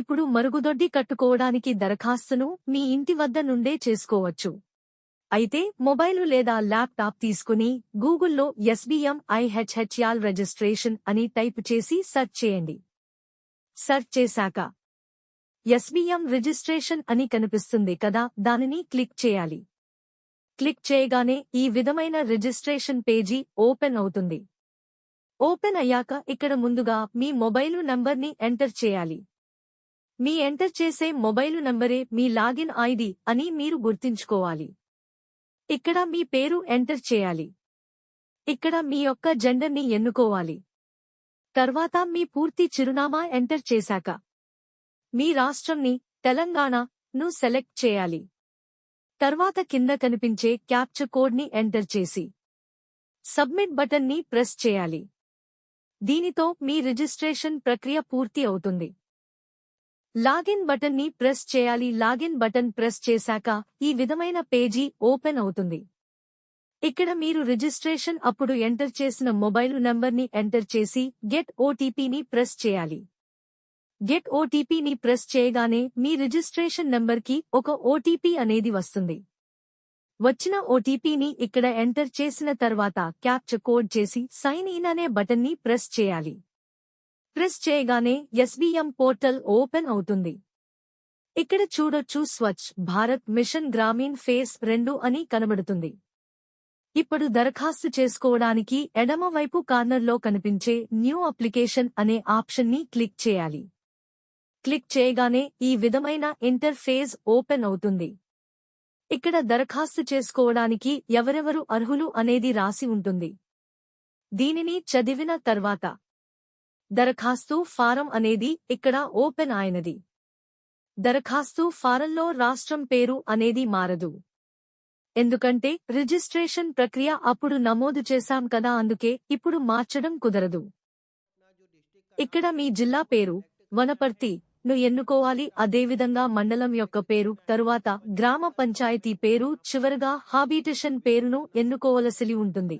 ఇప్పుడు మరుగుదొడ్డి కట్టుకోవడానికి దరఖాస్తును మీ ఇంటి వద్ద నుండే చేసుకోవచ్చు. అయితే మొబైలు లేదా ల్యాప్టాప్ తీసుకుని గూగుల్లో ఎస్బీఎం ఐహెచ్హెచ్ఆల్ రిజిస్ట్రేషన్ అని టైప్ చేసి సెర్చ్ చేయండి. సెర్చ్ చేశాక ఎస్బీఎం రిజిస్ట్రేషన్ అని కనిపిస్తుంది కదా దానిని క్లిక్ చేయాలి. క్లిక్ చేయగానే ఈ విధమైన రిజిస్ట్రేషన్ పేజీ ఓపెన్ అవుతుంది. ఓపెన్ అయ్యాక ఇక్కడ ముందుగా మీ మొబైలు నంబర్ని ఎంటర్ చేయాలి. మీ ఎంటర్ చేసే మొబైలు నంబరే మీ లాగిన్ ఐడి అని మీరు గుర్తుంచుకోవాలి. ఇక్కడ మీ పేరు ఎంటర్ చేయాలి. ఇక్కడ మీ యొక్క జెండర్ని ఎన్నుకోవాలి. తర్వాత మీ పూర్తి చిరునామా ఎంటర్ చేశాక మీ రాష్ట్రంని తెలంగాణ ను సెలెక్ట్ చేయాలి. తర్వాత కింద కనిపించే క్యాప్చర్ కోడ్ని ఎంటర్ చేసి సబ్మిట్ బటన్ని ప్రెస్ చేయాలి. దీనితో మీ రిజిస్ట్రేషన్ ప్రక్రియ పూర్తి అవుతుంది. లాగిన్ బటన్ని ప్రెస్ చేయాలి. లాగిన్ బటన్ ప్రెస్ చేశాక ఈ విధమైన పేజీ ఓపెన్ అవుతుంది. ఇక్కడ మీరు రిజిస్ట్రేషన్ అప్పుడు ఎంటర్ చేసిన మొబైల్ నంబర్ని ఎంటర్ చేసి గెట్ ఓటీపీని ప్రెస్ చేయాలి. గెట్ ఓటీపీని ప్రెస్ చేయగానే మీ రిజిస్ట్రేషన్ నంబర్కి ఒక ఓటీపీ అనేది వస్తుంది. వచ్చిన ఓటీపీని ఇక్కడ ఎంటర్ చేసిన తర్వాత క్యాప్చర్ కోడ్ చేసి సైన్ ఇన్ అనే బటన్ని ప్రెస్ చేయాలి. ప్రెస్ చేయగానే ఎస్బీఎం పోర్టల్ ఓపెన్ అవుతుంది. ఇక్కడ చూడొచ్చు స్వచ్ఛ్ భారత్ మిషన్ గ్రామీణ్ ఫేస్ రెండు అని కనబడుతుంది. ఇప్పుడు దరఖాస్తు చేసుకోవడానికి ఎడమవైపు కార్నర్లో కనిపించే న్యూ అప్లికేషన్ అనే ఆప్షన్ని క్లిక్ చేయాలి. క్లిక్ చేయగానే ఈ విధమైన ఇంటర్ఫేస్ ఓపెన్ అవుతుంది. ఇక్కడ దరఖాస్తు చేసుకోవడానికి ఎవరెవరు అర్హులు అనేది రాసి ఉంటుంది. దీనిని చదివిన తర్వాత దరఖాస్తు ఫారం అనేది ఇక్కడ ఓపెన్ అయినది దరఖాస్తు ఫారంలో రాష్ట్రం పేరు అనేది మారదు. ఎందుకంటే రిజిస్ట్రేషన్ ప్రక్రియ అప్పుడు నమోదు చేశాం కదా అందుకే ఇప్పుడు మార్చడం కుదరదు. ఇక్కడ మీ జిల్లా పేరు వనపర్తి ను ఎన్నుకోవాలి. అదేవిధంగా మండలం యొక్క పేరు తరువాత గ్రామ పంచాయతీ పేరు చివరగా హాబిటేషన్ పేరును ఎన్నుకోవలసి ఉంటుంది.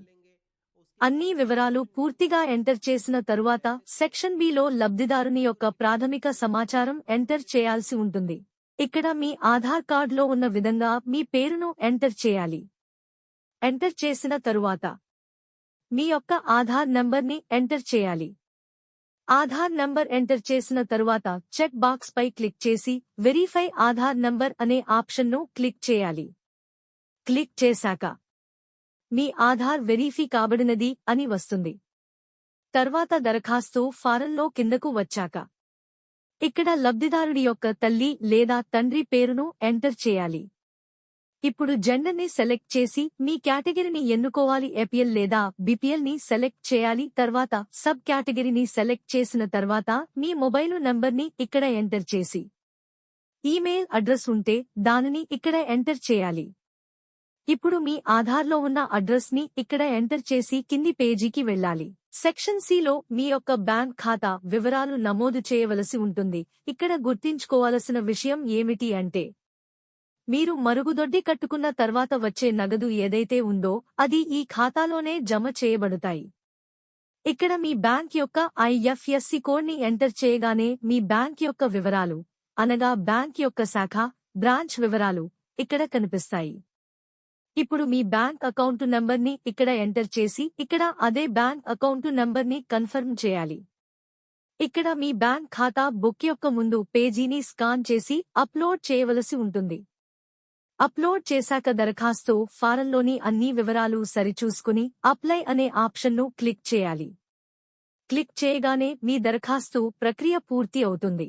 అన్ని వివరాలు పూర్తిగా ఎంటర్ చేసిన తరువాత సెక్షన్ బిలో లబ్ధిదారుని యొక్క ప్రాథమిక సమాచారం ఎంటర్ చేయాల్సి ఉంటుంది. ఇక్కడ మీ ఆధార్ కార్డులో ఉన్న విధంగా మీ పేరును ఎంటర్ చేయాలి. ఎంటర్ చేసిన తరువాత మీ యొక్క ఆధార్ నంబర్ని ఎంటర్ చేయాలి. ఆధార్ నంబర్ ఎంటర్ చేసిన తరువాత చెక్ బాక్స్ పై క్లిక్ చేసి వెరిఫై ఆధార్ నంబర్ అనే ఆప్షన్ను క్లిక్ చేయాలి. క్లిక్ చేశాక మీ ఆధార్ వెరీఫీ కాబడినది అని వస్తుంది. తర్వాత దరఖాస్తు ఫారంలో కిందకు వచ్చాక. ఇక్కడ లబ్ధిదారుడి యొక్క తల్లి లేదా తండ్రి పేరును ఎంటర్ చేయాలి. ఇప్పుడు జెండర్ని సెలెక్ట్ చేసి మీ కేటగిరీని ఎన్నుకోవాలి ఏపీఎల్ లేదా బీపీఎల్ని సెలెక్ట్ చేయాలి తర్వాత సబ్ కేటగిరీని సెలెక్ట్ చేసిన తర్వాత మీ మొబైలు నంబర్ని ఇక్కడ ఎంటర్ చేసి. ఈమెయిల్ అడ్రస్ ఉంటే దానిని ఇక్కడ ఎంటర్ చేయాలి. ఇప్పుడు మీ ఆధార్లో ఉన్న అడ్రస్ని ఇక్కడ ఎంటర్ చేసి కింది పేజీకి వెళ్ళాలి. సెక్షన్ సిలో మీ యొక్క బ్యాంక్ ఖాతా వివరాలు నమోదు చేయవలసి ఉంటుంది. ఇక్కడ గుర్తించుకోవలసిన విషయం ఏమిటి అంటే మీరు మరుగుదొడ్డి కట్టుకున్న తర్వాత వచ్చే నగదు ఏదైతే ఉందో అది ఈ ఖాతాలోనే జమ చేయబడతాయి. ఇక్కడ మీ బ్యాంక్ యొక్క ఐఎఫ్ఎస్సి కోడ్ని ఎంటర్ చేయగానే మీ బ్యాంక్ యొక్క వివరాలు అనగా బ్యాంక్ యొక్క శాఖ బ్రాంచ్ వివరాలు ఇక్కడ కనిపిస్తాయి. ఇప్పుడు మీ బ్యాంక్ అకౌంటు నంబర్ని ఇక్కడ ఎంటర్ చేసి ఇక్కడ అదే బ్యాంక్ అకౌంటు నంబర్ని కన్ఫర్మ్ చేయాలి. ఇక్కడ మీ బ్యాంక్ ఖాతా బుక్ యొక్క ముందు పేజీని స్కాన్ చేసి అప్లోడ్ చేయవలసి ఉంటుంది. అప్లోడ్ చేశాక దరఖాస్తు ఫారంలోని అన్ని వివరాలు సరిచూసుకుని అప్లై అనే ఆప్షన్ను క్లిక్ చేయాలి. క్లిక్ చేయగానే మీ దరఖాస్తు ప్రక్రియ పూర్తి అవుతుంది.